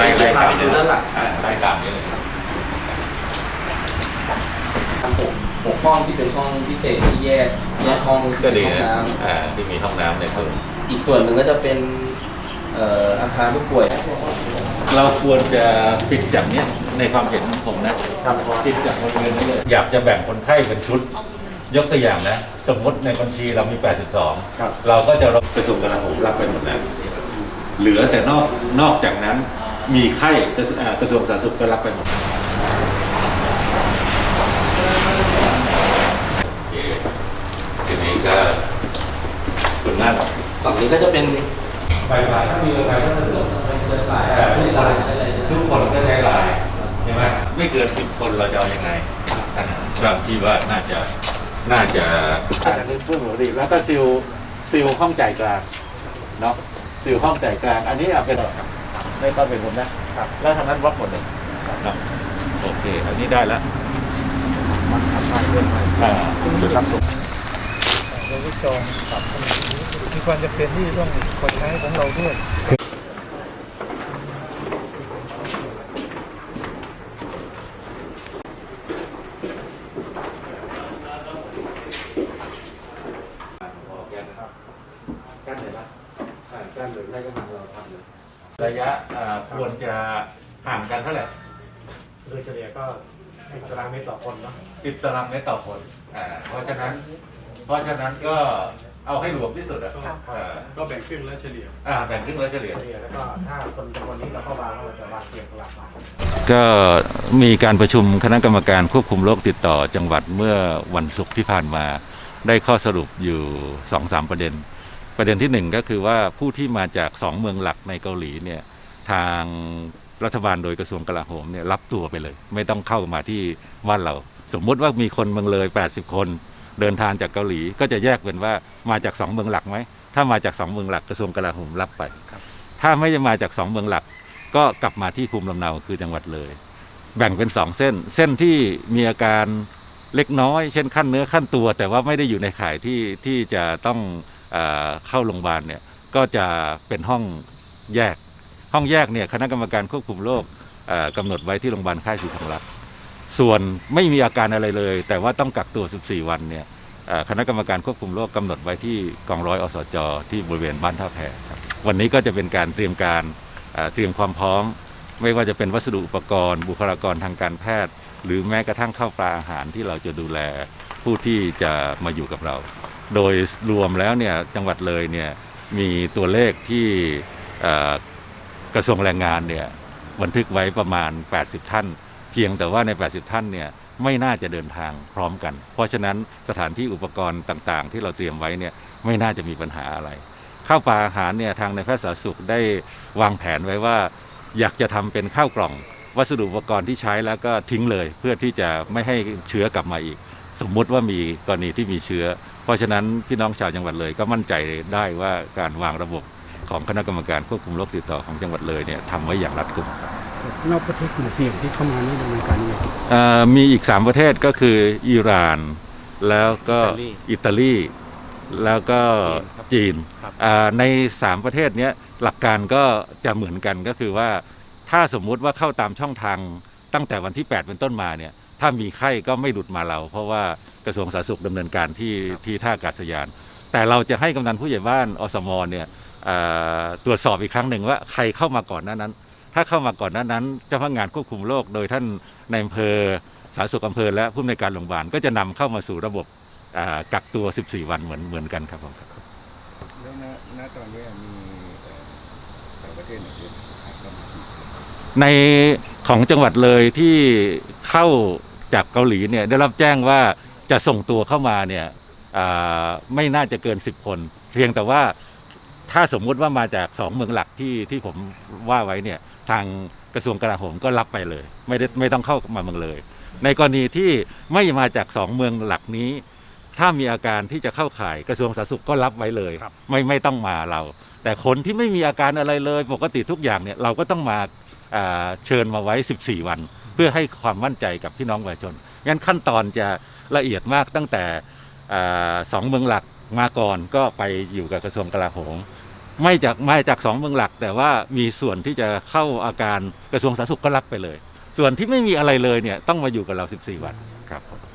รายกล่ตามเลยนะรายกามนี้เลยครัครับผมหกห้องที่เป็นห้องพิเศษที่แยกแยกห้องก็ดีนะห้องำอ่ที่มีห้องน้ำในเพิ่มอีกส่วนหนึ่งก็จะเป็นอาคารผู้ป่วย เราควรจะปิดจักเนี้ยในความเห็นของผมนะปิดจักบริเวณนี้เลยอยากจะแบ่งคนไข้เป็นชุด ยกตัวอย่างนะ สมมติในบัญชีเรามี 82 เราก็จะกระทรวงกลาโหมรับไปหมดแล้ว เหลือแต่นอกนอกจากนั้น มีไข้กระทรวงอ่ากระทรวงสาธารณสุขก็รับไปหมดโอเคทีนี้ก็คุณนั่นฝั่งนี้ก็จะเป็นไฟฟ้าถ้ามีไฟก็สะดวกเครือข่ายแต่ทุทุกกครานยใช้อะไรทุกคนก็ใช้ไลน์ใช่ไหมไม่เกินสิบคนเราจะเอายังไงอ่าบางที่ว่าน่าจะน่าจะอันนี้เพิ่งปกติแล้วก็ซิลซิลห้องจ่ายกลางเนาะซิลห้องจ่ายกลาง อันนี้เอาเป็น ไม่ต้องเป็นผมนะครับแล้วทางนั้นบล็อกหมดเลยครับ โอเคอันนี้ได้แล้วอ่าจุดรับส่งเราก็จองปรับเข้ามามีความจำเป็นที่ต้องคนใช้ของเราด้วยกั้นเลยปะอ่ากั้นเลยใช้กำลังเราทำเลย ระยะอ่าควรจะห่างกันเท่าไหร่โดยเฉลี่ยก็สิบตารางเมตรต่อคนเนาะสิบตารางเมตรต่อคนอ่าเพราะฉะนั้น เพราะฉะนั้นก็เอาให้หลวมที่สุดอะอ่าก็แบ่งครึ่งแล้วเฉลี่ย อ่าแบ่งครึ่งแล้วเฉลี่ย เฉลี่ยแล้วก็ถ้าคนจำนวนนี้เราก็วางเราจะวางเตียงสลับมา ก็มีการประชุมคณะกรรมการควบคุมโรคติดต่อจังหวัดเมื่อวันศุกร์ที่ผ่านมา ได้ข้อสรุปอยู่สองสามประเด็น ประเด็นที่หนึ่งก็คือว่าผู้ที่มาจากสองเมืองหลักในเกาหลีเนี่ยทางรัฐบาลโดยกระทรวงกลาโหมเนี่ยรับตัวไปเลย ไม่ต้องเข้ามาที่บ้านเรา สมมุติว่ามีคนเมืองเลย 80 คน เดินทางจากเกาหลีก็จะแยกเป็นว่ามาจากสองเมืองหลักไหมถ้ามาจากสองเมืองหลักกระทรวงกลาโหมรับไป ถ้าไม่ได้มาจากสองเมืองหลัก ก็กลับมาที่ภูมิลำเนาคือจังหวัดเลย แบ่งเป็นสองเส้น เส้นที่มีอาการเล็กน้อย เช่นขั้นเนื้อขั้นตัว แต่ว่าไม่ได้อยู่ในข่ายที่ที่จะต้อง เข้าโรงพยาบาลเนี่ยก็จะเป็นห้องแยก ห้องแยกเนี่ยคณะกรรมการควบคุมโรคเอ่อกำหนดไว้ที่โรงพยาบาลค่ายศรีธรรมรักษ์ส่วนไม่มีอาการอะไรเลย แต่ว่าต้องกักตัว 14 วันเนี่ยคณะกรรมการควบคุมโรคกำหนดไว้ที่กองร้อยอสจที่บริเวณบ้านท่าแพครับวันนี้ก็จะเป็นการเตรียมการเตรียมความพร้อม ไม่ว่าจะเป็นวัสดุอุปกรณ์ บุคลากรทางการแพทย์ หรือแม้กระทั่งข้าวปลาอาหารที่เราจะดูแลผู้ที่จะมาอยู่กับเรา โดยรวมแล้วเนี่ยจังหวัดเลยเนี่ยมีตัวเลขที่กระทรวงแรงงานเนี่ยบันทึกไว้ประมาณ 80 ท่าน เพียงแต่ว่าใน 80 ท่านเนี่ยไม่น่าจะเดินทางพร้อมกัน เพราะฉะนั้นสถานที่อุปกรณ์ต่างๆ ที่เราเตรียมไว้เนี่ยไม่น่าจะมีปัญหาอะไร ข้าวปลาอาหารเนี่ยทางในแพทย์สาธารณสุขได้วางแผนไว้ว่า อยากจะทำเป็นข้าวกล่อง วัสดุอุปกรณ์ที่ใช้แล้วก็ทิ้งเลย เพื่อที่จะไม่ให้เชื้อกลับมาอีก สมมุติว่ามีกรณีที่มีเชื้อ เพราะฉะนั้นพี่น้องชาวจังหวัดเลยก็มั่นใจได้ว่าการวางระบบของคณะกรรมการควบคุมโรคติดต่อของจังหวัดเลยเนี่ยทำไว้อย่างรัดกุมนอกประเทศกลุ่มเสี่ยงที่เข้ามานี่ดำเนินการยังไงครับเอ่อมีอีก 3 ประเทศก็คืออิหร่าน แล้วก็อิตาลีแล้วก็จีนอ่าใน 3 ประเทศเนี้ยหลักการก็จะเหมือนกันก็คือว่าถ้าสมมุติว่าเข้าตามช่องทางตั้งแต่วันที่ 8 เป็นต้นมาเนี่ย ถ้ามีไข้ก็ไม่หลุดมาเรา เพราะว่ากระทรวงสาธารณสุขดำเนินการที่ที่ท่าอากาศยาน แต่เราจะให้กำนันผู้ใหญ่บ้านอสมเนี่ยเอ่อตรวจสอบอีกครั้งหนึ่งว่าใครเข้ามาก่อนหน้านั้น ถ้าเข้ามาก่อนหน้านั้นเจ้าพนักงานควบคุมโรคโดยท่านในอำเภอสาธารณสุขอำเภอและผู้อำนวยการโรงพยาบาลก็จะนำเข้ามาสู่ระบบอ่ากักตัว 14 วันเหมือนเหมือนกันครับผมแล้วณณตอนนี้มีต่างประเทศไหนที่เข้ามาในของจังหวัดเลยที่เข้า จากเกาหลีเนี่ยได้รับแจ้งว่าจะส่งตัวเข้ามาเนี่ยอ่าไม่น่าจะเกิน 10 คน เพียงแต่ว่าถ้าสมมุติว่ามาจากสองเมืองหลักที่ที่ผมว่าไว้เนี่ยทางกระทรวงกลาโหมก็รับไปเลย ไม่ได้ไม่ต้องเข้ามาเมืองเลย ในกรณีที่ไม่มาจากสองเมืองหลักนี้ ถ้ามีอาการที่จะเข้าข่ายกระทรวงสาธารณสุขก็รับไว้เลย ไม่ไม่ต้องมาเรา แต่คนที่ไม่มีอาการอะไรเลย ปกติทุกอย่างเนี่ยเราก็ต้องมาอ่าเชิญมาไว้ 14 วัน เพื่อให้ความมั่นใจกับพี่น้องประชาชนงั้นขั้นตอนจะละเอียดมากตั้งแต่อสองเมืองหลักมาก่อนก็ไปอยู่กับกระทรวงกลาโหมไม่จากไม่จากสองเมืองหลัก แต่ว่ามีส่วนที่จะเข้าอาการกระทรวงสาธารณสุขก็รับไปเลย ส่วนที่ไม่มีอะไรเลยเนี่ยต้องมาอยู่กับเรา 14 วันครับผม